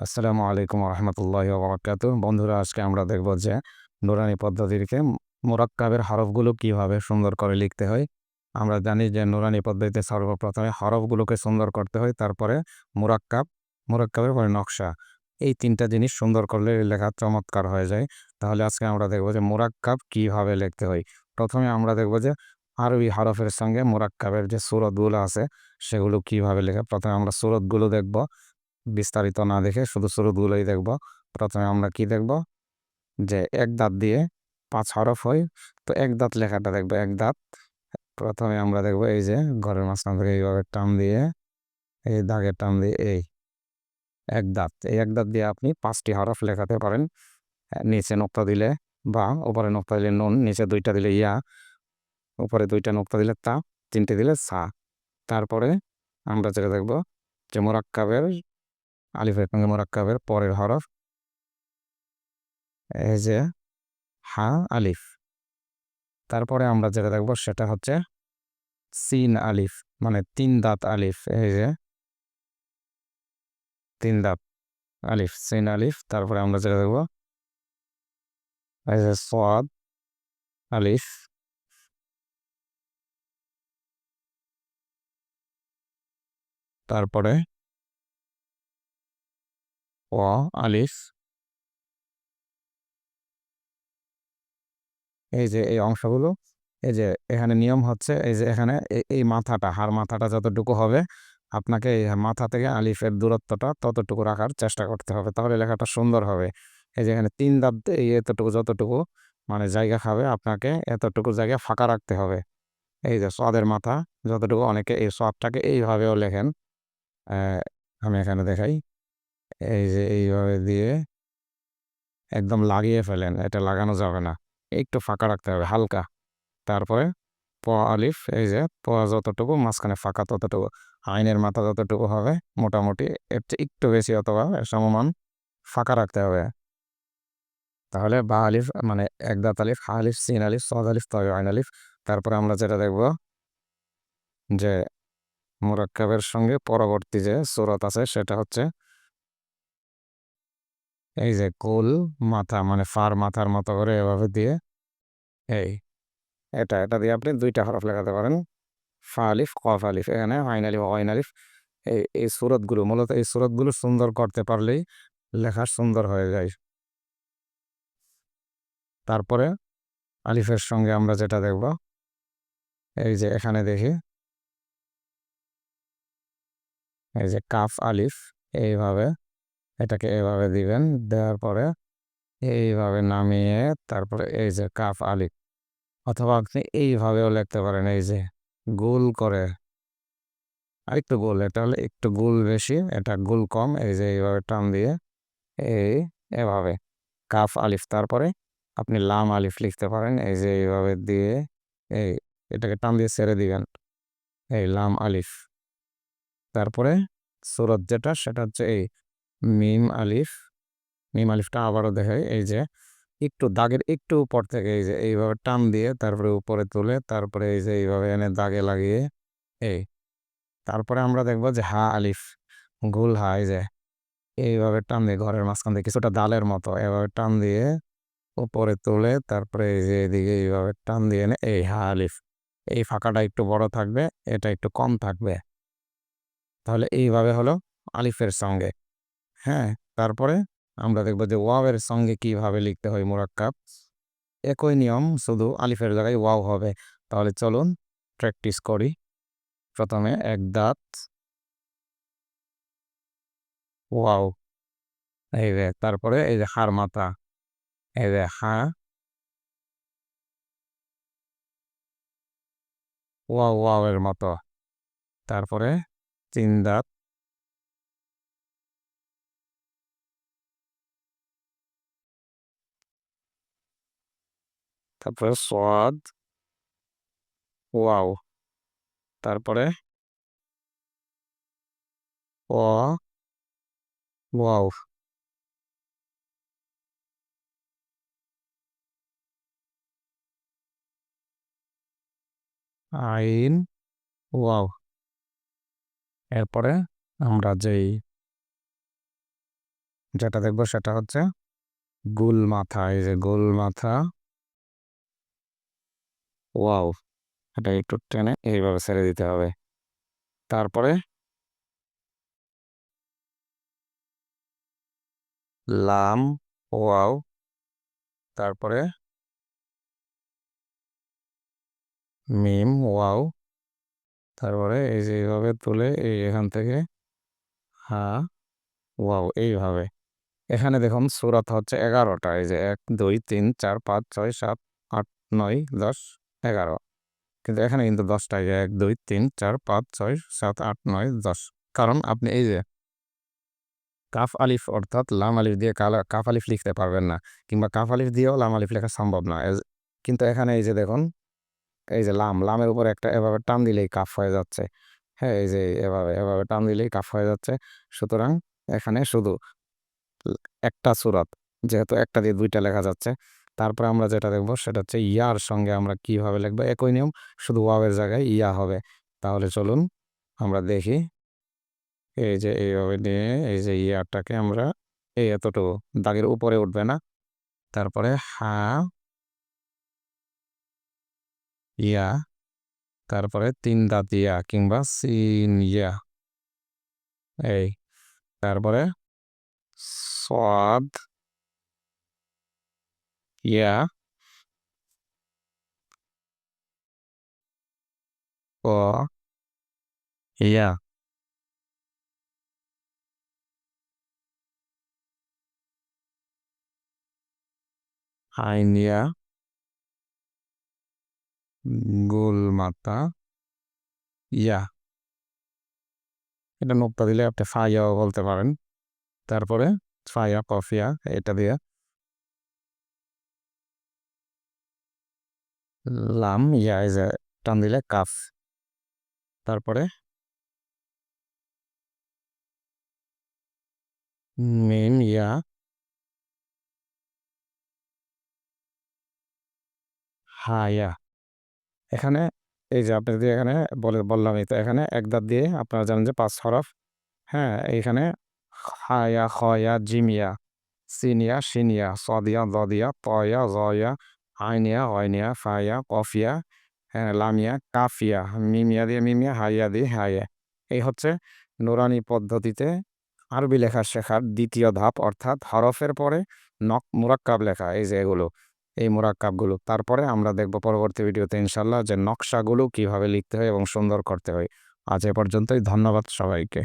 আসসালামু আলাইকুম রহমতুল্লাহ বরকাত বন্ধুরা, আজকে আমরা দেখব যে নুরানি পদ্ধতিকে মোরাক্কাবের হরফগুলো কীভাবে সুন্দর করে লিখতে হয়। আমরা জানি যে নুরানি পদ্ধতিতে সর্বপ্রথমে হরফগুলোকে সুন্দর করতে হয়, তারপরে মোরাক্কাব, মোরাক্কাবের পরে নকশা। এই তিনটা জিনিস সুন্দর করলে লেখা চমৎকার হয়ে যায়। তাহলে আজকে আমরা দেখব যে মোরাক্কাব কীভাবে লিখতে হয়। প্রথমে আমরা দেখব যে আরবি হরফের সঙ্গে মোরাক্কাবের যে সুরতগুলো আছে, সেগুলো কীভাবে লেখা। প্রথমে আমরা সুরতগুলো দেখব। বিস্তারিত না দেখে শুধু শুরুগুলোই দেখব। প্রথমে আমরা কি দেখব? যে এক দাঁত দিয়ে পাঁচ হরফ হয়, তো এক দাঁত লেখাটা দেখব, এক দাঁত। প্রথমে আমরা দেখব এই যে ঘরের মাঝখান থেকে এইভাবে টান দিয়ে, এই দাগের টান দিয়ে এই এক দাঁত। এই এক দাঁত দিয়ে আপনি পাঁচটি হরফ লেখাতে পারেন। নিচে নোক্তা দিলে বা উপরে নোক্তা দিলে নুন, নিচে দুইটা দিলে ইয়া, উপরে দুইটা নোক্তা দিলে তা, তিনটে দিলে সা। তারপরে আমরা যেটা দেখব যে মোরাক্কাবের আলিফের সঙ্গে মোরাক্কাবের পরের হরফ। এই যে, হা, আলিফ। তারপরে আমরা যেটা দেখব সেটা হচ্ছে সিন আলিফ মানে তিন দাঁত আলিফ। এই যে, তিন দাঁত আলিফ, সিন আলিফ। তারপরে আমরা যেটা দেখব, এই যে সোয়াদ আলিফ। তারপরে ও আলিফ এই যে এই অংশগুলো, এই যে এখানে নিয়ম হচ্ছে, এই যে এখানে এই মাথাটা হার মাথাটা যতটুকু হবে, আপনাকে এই মাথা থেকে আলিফের দূরত্বটা ততটুকু রাখার চেষ্টা করতে হবে, তাহলে লেখাটা সুন্দর হবে। এই যে এখানে তিন দাঁত এই এতটুকু যতটুকু মানে জায়গা খাবে, আপনাকে এতটুকু জায়গা ফাঁকা রাখতে হবে। এই যে সোয়াদের মাথা, যতটুকু অনেকে এই সোয়াদটাকে এইভাবেও লেখেন আমি এখানে দেখাই। এই যে এইভাবে দিয়ে একদম লাগিয়ে ফেলেন, এটা লাগানো যাবে না। একটু ফাঁকা রাখতে হবে, হালকা। তারপরে প আলিফ, এই যে প যতটুকু, মাঝখানে ফাঁকা ততটুকু। আইনের মাথা যতটুকু হবে, মোটামুটি এর চেয়ে একটু বেশি অথবা সমমান ফাঁকা রাখতে হবে। তাহলে বা আলিফ মানে একদাত আলিফ, হা আলিফ, সিন আলিফ, সদ আলিফ, তয় আইন আলিফ। তারপরে আমরা যেটা দেখব যে মোরাক্কাবের সঙ্গে পরবর্তী যে সুরত আছে, সেটা হচ্ছে এই যে কুল মাথা মানে ফার মাথার মতো করে এভাবে দিয়ে, এই, এটা এটা দিয়ে আপনি দুইটা হরফ লেখাতে পারেন। ফা আলিফ কফ আলিফ, এখানে আইন আলিফ আলিফ। এই এই সুরতগুলো, মূলত এই সুরতগুলো সুন্দর করতে পারলেই লেখা সুন্দর হয়ে যায়। তারপরে আলিফের সঙ্গে আমরা যেটা দেখব, এই যে এখানে দেখি, এই যে কাফ আলিফ, এইভাবে এটাকে এভাবে দিবেন। দেওয়ার পরে এইভাবে নামিয়ে তারপরে এই যে কাফ আলিফ, অথবা আপনি এইভাবেও লিখতে পারেন এই যে গোল করে। আরেকটু গোল, এটা হলে একটু গোল বেশি, এটা গোল কম, এই যে এইভাবে টান দিয়ে এই এভাবে কাফ আলিফ। তারপরে আপনি লাম আলিফ লিখতে পারেন, এই যে এইভাবে দিয়ে এই এটাকে টান দিয়ে ছেড়ে দিবেন, এই লাম আলিফ। তারপরে সুরত যেটা, সেটা হচ্ছে এই মিম আলিফ, মিম আলিফটা আবারও দেখাই, এই যে একটু দাগের একটু উপর থেকে এই যে এইভাবে টান দিয়ে তারপরে উপরে তুলে তারপরে এই যে এইভাবে এনে দাগে লাগিয়ে, এই তারপরে আমরা দেখব যে হা আলিফ, গুল হা, এই যে এইভাবে টান দিয়ে ঘরের মাঝখান দিয়ে কিছুটা ডালের মতো এভাবে টান দিয়ে উপরে তুলে তারপরে এই যে এদিকে এইভাবে টান দিয়ে এনে, এই হা আলিফ, এই ফাঁকাটা একটু বড় থাকবে, এটা একটু কম থাকবে। তাহলে এইভাবে হলো আলিফের সঙ্গে। হ্যাঁ তারপরে আমরা দেখব যে ওয়াওয়ের সঙ্গে কীভাবে লিখতে হয় মোরাক্কাব। একই নিয়ম, শুধু আলিফের জায়গায় ওয়াও হবে। তাহলে চলুন প্র্যাকটিস করি। প্রথমে এক দাঁত। ওয়াও। এই যে, তারপরে এই যে হার মাথা। এই যে হা। ওয়াও, ওয়াওয়ের মতো। তারপরে তিন দাঁত। তারপরে সোয়াদ ওয়াও। তারপরে? ও ওয়াও। আইন। ওয়াও। এরপরে আমরা যেই যেটা দেখব সেটা হচ্ছে গুল মাথা এই যে গোল মাথা ওয়াও, এটা একটু টেনে এইভাবে ছেড়ে দিতে হবে। তারপরে? লাম, ওয়াও। তারপরে? মিম, ওয়াও। তারপরে এই যে এইভাবে তুলে এই এখান থেকে, হা, ওয়াও, এইভাবে। এখানে দেখুন, সুরাত হচ্ছে এগারোটা। এই যে এক, দুই, তিন, চার, পাঁচ, ছয়, সাত, আট, নয়, দশ এগারো। কিন্তু এখানে কিন্তু দশটাই এক, দুই, তিন, চার, পাঁচ, ছয়, সাত, আট, নয়, দশ। কারণ আপনি এই যে কাফ আলিফ অর্থাৎ লাম আলিফ দিয়ে কাফ আলিফ লিখতে পারবেন না, কিংবা কাফ আলিফ দিয়েও লাম আলিফ লেখা সম্ভব না। কিন্তু এখানে এই যে দেখুন, এই যে লাম, লামের উপর একটা এভাবে টান দিলেই কাফ হয়ে যাচ্ছে। হ্যাঁ এই যে এভাবে এভাবে টান দিলেই কাফ হয়ে যাচ্ছে। সুতরাং এখানে শুধু একটা সুরাত, যেহেতু একটা দিয়ে দুইটা লেখা যাচ্ছে। তারপরে আমরা যেটা দেখব সেটা হচ্ছে ইয়ার সঙ্গে আমরা কীভাবে লিখব? একই নিয়ম, শুধু ওয়াওয়ের জায়গায় ইয়া হবে। তাহলে চলুন আমরা দেখি। এই যে এইভাবে নিয়ে এই যে ইয়ারটাকে আমরা এই এতটুকু, দাগের উপরে উঠবে না। তারপরে হা, ইয়া, তারপরে তিন দাঁত ইয়া কিংবা সিন ইয়া। এই, তারপরে সদ ইয়া ও ইয়া আইন ইয়া গোল মাতা ইয়া এটা নোক্তা দিলে আপনি ফাইয়াও বলতে পারেন। তারপরে ফাইয়া কফিয়া এটা দিয়ে লাম, ইয়া, এই যে, টান দিলে কাফ। তারপরে? মিম, ইয়া। হায়া এখানে, এই যে, আপনি যদি এখানে বলে বললামই তো এখানে এক দাঁত দিয়ে আপনারা জানেন যে পাঁচ হরফ। হ্যাঁ এইখানে হায়া খয়া জিমিয়া সিনিয়া সিনিয়া সদিয়া দদিয়া তয়া জয়া আইনিয়া অয়নিয়া ফায়া কফিয়া হ্যাঁ লামিয়া কাফিয়া মিমিয়া দিয়ে মিমিয়া হাইয়া দিয়ে হাইয়া এই হচ্ছে নুরানি পদ্ধতিতে আরবি লেখা শেখার দ্বিতীয় ধাপ, অর্থাৎ হরফের পরে নক মুরাক্কাব লেখা, এই যে এগুলো, এই মুরাক্কাবগুলো। তারপরে আমরা দেখব পরবর্তী ভিডিওতে ইনশাল্লাহ যে নকশাগুলো কীভাবে লিখতে হয় এবং সুন্দর করতে হয়। আজ এ পর্যন্তই, ধন্যবাদ সবাইকে।